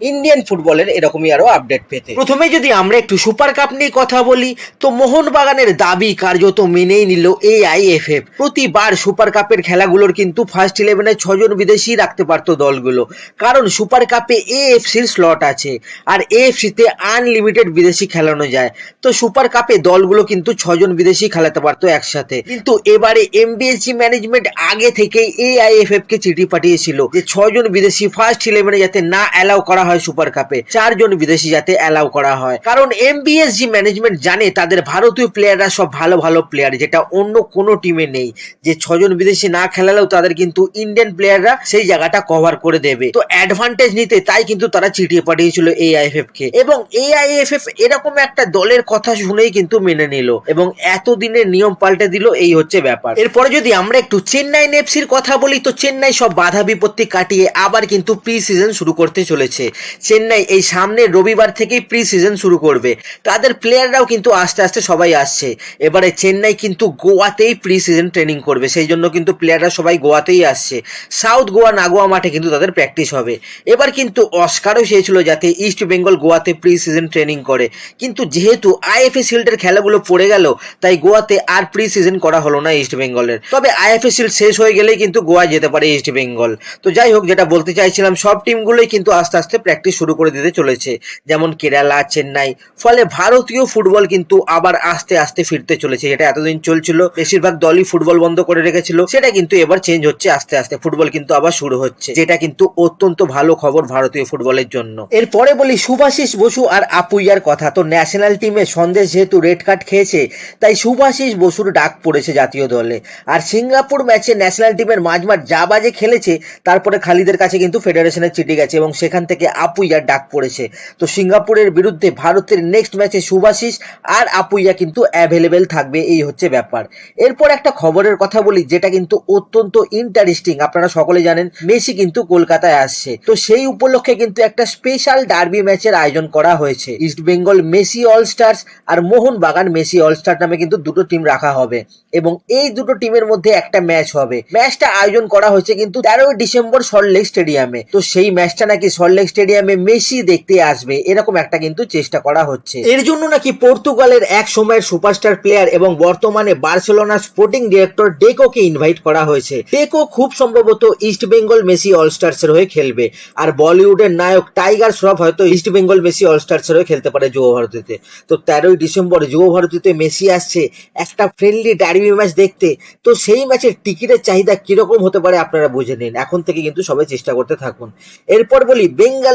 Indian ফুটবলের এরকমই আরও আপডেট পেতে। প্রথমে যদি আমরা একটু সুপার কাপ নিয়ে কথা বলি, তো মোহনবাগানের দাবি কার্যত মেনেই নিল এআইএফএফ প্রতিবার সুপার কাপের খেলাগুলোর কিন্তু ফার্স্ট ইলেভেনে ছজন বিদেশি রাখতে পারতো দলগুলো। কারণ সুপার কাপে এএফসির স্লট আছে, আর এএফসিতে আনলিমিটেড বিদেশি খেলানো যায়। তো সুপার কাপে দলগুলো কিন্তু ছজন বিদেশি খেলাতে পারতো একসাথে। কিন্তু এবারে এমবিএসজি ম্যানেজমেন্ট আগে থেকেই এআইএফএফ কে চিঠি পাঠিয়েছিল যে, ছজন বিদেশি ফার্স্ট ইলেভেনে যাতে না অ্যালাউ করা হয় সুপার কাপে চারজন বিদেশি যাতে অ্যালাউ করা হয়। কারণ এমবিএসজি ম্যানেজমেন্ট জানে, তাদের ভারতীয় প্লেয়াররা সব ভালো ভালো প্লেয়ার যেটা অন্য কোনো টিমে নেই। যে ছজন বিদেশি না খেলালেও তাদের কিন্তু ইন্ডিয়ান প্লেয়াররা সেই জায়গাটা কভার করে দেবে। তো অ্যাডভান্টেজ নিতে তাই কিন্তু তারা চিঠি পাঠিয়েছিল এআইএফএফ কে। এবং এআইএফএফ এরকম একটা দলের কথা শুনেই কিন্তু মেনে নিল। এবং এতদিনের নিয়ম পাল্টে দিল, এই হচ্ছে ব্যাপার। এরপরে যদি আমরা একটু চেন্নাই নেপসির কথা বলি, তো চেন্নাই সব বাধা বিপত্তি কাটিয়ে আবার কিন্তু প্রি সিজন শুরু করতে চলেছে। চেন্নাই এই সামনের রবিবার থেকেই প্রি সিজন শুরু করবে। তাদের প্লেয়াররাও কিন্তু আস্তে আস্তে সবাই আসছে। এবারে চেন্নাই কিন্তু গোয়াতেই প্রি সিজন ট্রেনিং করবে। সেই জন্য কিন্তু প্লেয়াররা সবাই গোয়াতেই আসছে। সাউথ গোয়া, নাগোয়া মাঠে কিন্তু তাদের প্র্যাকটিস হবে। এবার কিন্তু অস্কারও চেয়েছিল যাতে ইস্ট বেঙ্গল গোয়াতে প্রি সিজন ট্রেনিং করে। কিন্তু যেহেতু আইএফএ শিল্ডের খেলাগুলো পড়ে গেল, তাই গোয়াতে আর প্রি সিজন করা হলো না ইস্ট বেঙ্গলের তবে আইএফএ শিল্ড শেষ হয়ে গেলেই কিন্তু গোয়া যেতে পারে ইস্ট বেঙ্গল তো যাই হোক, যেটা বলতে চাইছিলাম, সব টিমগুলোই কিন্তু আস্তে আস্তে প্র্যাকটিস শুরু করে দিতে চলেছে। যেমন কেরালা, চেন্নাই। ফলে ভারতীয় ফুটবল কিন্তু আবার আস্তে আস্তে ফিরতে চলেছে। যেটা এতদিন চলছিল, বেশিরভাগ দলই ফুটবল বন্ধ করে রেখেছিল। সেটা কিন্তু এবার চেঞ্জ হচ্ছে আস্তে আস্তে। ফুটবল কিন্তু আবার শুরু হচ্ছে। যেটা কিন্তু অত্যন্ত ভালো খবর ভারতীয় ফুটবলের জন্য। এরপরে বলি সুভাষিস বসু আর আপুইয়ার কথা। তো ন্যাশনাল টিমে সন্দেশ যেহেতু রেড কার্ড খেয়েছে, তাই সুভাষিস বসুর ডাক পড়েছে জাতীয় দলে। আর সিঙ্গাপুর ম্যাচে ন্যাশনাল টিমের মাঝমাঠ যা বাজে খেলেছে, তারপরে খালিদের কাছে কিন্তু ফেডারেশনের চিঠি গেছে এবং সেখান থেকে আপুইয়ার ডাক পড়েছে। তো সিঙ্গাপুরের বিরুদ্ধে ভারতের নেক্সট ম্যাচে সুভাষিস আর আপুইয়া কিন্তু অ্যাভেলেবেল থাকবে, এই হচ্ছে ব্যাপার। এরপর একটা খবরের কথা বলি, যেটা কিন্তু অত্যন্ত ইন্টারেস্টিং আপনারা সকলে জানেন, মেসি কিন্তু কলকাতায় আসছে। তো সেই উপলক্ষে কিন্তু একটা স্পেশাল ডার্বি ম্যাচের আয়োজন করা হয়েছে। East Bengal Messi all stars আর Mohun Bagan Messi all star নামে কিন্তু দুটো টিম রাখা হবে। এবং এই দুটো টিমের মধ্যে একটা ম্যাচ হবে। ম্যাচটা আয়োজন করা হয়েছে কিন্তু তেরোই ডিসেম্বর সল্টলেক স্টেডিয়ামে তো সেই ম্যাচটা নাকি সল্টলেক স্টেডিয়ামে মেসি দেখতে আসবে, এরকম একটা কিন্তু চেষ্টা করা হচ্ছে। এর জন্য নাকি পর্তুগালের এক সময়ের সুপারস্টার প্লেয়ার এবং বর্তমানে বার্সেলোনা স্পোর্টিং ডিরেক্টর ডেকোকে ইনভাইট করা হয়েছে। ডেকো খুব সম্ভবত ইস্ট বেঙ্গল মেসি অলস্টার্স এর হয়ে খেলবে, আর বলিউডের নায়ক টাইগার শ্রফ হয়তো ইস্ট বেঙ্গল মেসি অলস্টার্স এর হয়ে খেলতে পারে যুব ভারতীতে। তো তেরোই ডিসেম্বর যুব ভারতীতে মেসি আসছে, একটা ফ্রেন্ডলি ডার্বি ম্যাচ দেখতে। তো সেই ম্যাচের টিকিটের চাহিদা কীরকম হতে পারে আপনারা বুঝে নিন। এখন থেকে কিন্তু সবাই চেষ্টা করতে থাকুন। এরপর বলি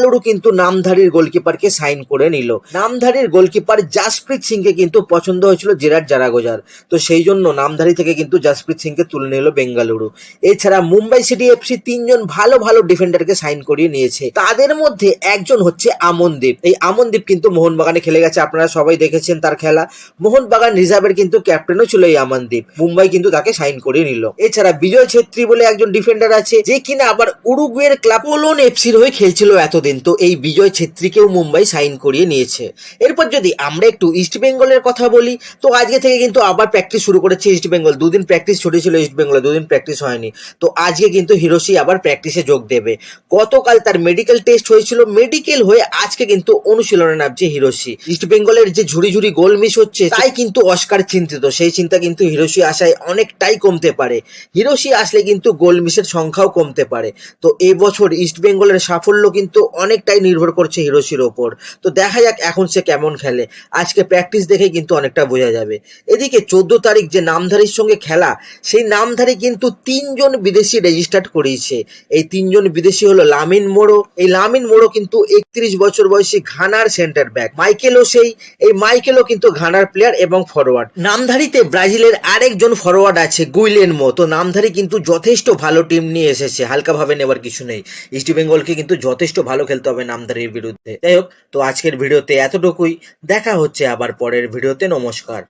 বেঙ্গালুরু কিন্তু নামধারীর গোলকিপারকে সাইন করে নিল। নামধারীর গোলকিপার জাসপ্রীত সিংকে কিন্তু পছন্দ হয়েছিল জেরার জারাগোজার। তো সেই জন্য নামধারী থেকে কিন্তু জাসপ্রীত সিংকে তুলে নিল বেঙ্গালুরু। এছাড়া মুম্বাই সিটি এফসি তিনজন ভালো ভালো ডিফেন্ডারকে সাইন করিয়ে নিয়েছে। তাদের মধ্যে একজন হচ্ছে আমনদীপ। এই আমনদীপ কিন্তু মোহনবাগানে খেলে গেছে, আপনারা সবাই দেখেছেন তার খেলা। মোহনবাগান রিজার্ভের কিন্তু ক্যাপ্টেনও ছিল এই আমনদীপ। মুম্বাই কিন্তু তাকে সাইন করিয়ে নিল। এছাড়া বিজয় ছেত্রী বলে একজন ডিফেন্ডার আছে, যে কিনা আবার উরুগুয়ের ক্লাব কোলন এফসির হয়ে খেলছিল এতদিন তো এই বিজয় ছেত্রীকেও মুম্বাই সাইন করিয়ে নিয়েছে। এরপর যদি আমরা একটু ইস্ট বেঙ্গলের কথা বলি, তো আজকে থেকে কিন্তু আবার প্র্যাকটিস শুরু করেছে ইস্ট বেঙ্গল দুদিন প্র্যাকটিস ছুটেছিল ইস্ট বেঙ্গলে দুদিন প্র্যাকটিস হয়নি। তো আজকে কিন্তু হিরোশি আবার প্র্যাকটিসে যোগ দেবে। গতকাল তার মেডিকেল টেস্ট হয়েছিল। মেডিকেল হয়ে আজকে কিন্তু অনুশীলনে নামছে হিরোশি ইস্ট বেঙ্গলের যে ঝুড়ি ঝুড়ি গোল মিস হচ্ছে, তাই কিন্তু অস্কার চিন্তিত। সেই চিন্তা কিন্তু হিরোশি আসায় অনেকটাই কমতে পারে। হিরোশি আসলে কিন্তু গোল মিসের সংখ্যাও কমতে পারে। তো এবছর ইস্ট বেঙ্গলের সাফল্য কিন্তু অনেকটাই নির্ভর করছে হিরোশির ওপর। তো দেখা যাক এখন সে কেমন খেলে। আজকে প্র্যাকটিস দেখে কিন্তু অনেকটা বোঝা যাবে। এদিকে চোদ্দ তারিখ যে নামধারীর সঙ্গে খেলা, সেই নামধারী কিন্তু তিনজন বিদেশি রেজিস্টার্ড করিয়েছে। এই তিনজন বিদেশি হলো লামিন মোড়ো। এই লামিন মোড়ো কিন্তু একত্রিশ বছর বয়সী ঘানার সেন্টার ব্যাক মাইকেলও সেই। এই মাইকেলও কিন্তু ঘানার প্লেয়ার এবং ফরওয়ার্ড নামধারীতে ব্রাজিলের আরেকজন ফরওয়ার্ড আছে গুইলেন মো তো নামধারী কিন্তু যথেষ্ট ভালো টিম নিয়ে এসেছে। হালকাভাবে নেবার কিছু নেই। ইস্ট বেঙ্গলকে কিন্তু যথেষ্ট ভালো খেলতে হবে নামদারির বিরুদ্ধে। যাই হোক, তো আজকের ভিডিওতে এতটুকুই। দেখা হচ্ছে আবার পরের ভিডিওতে। নমস্কার।